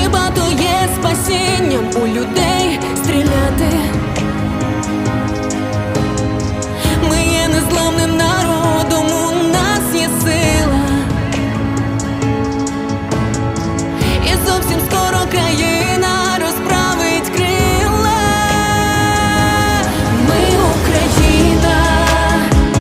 Хіба то є спасінням у людей стріляти?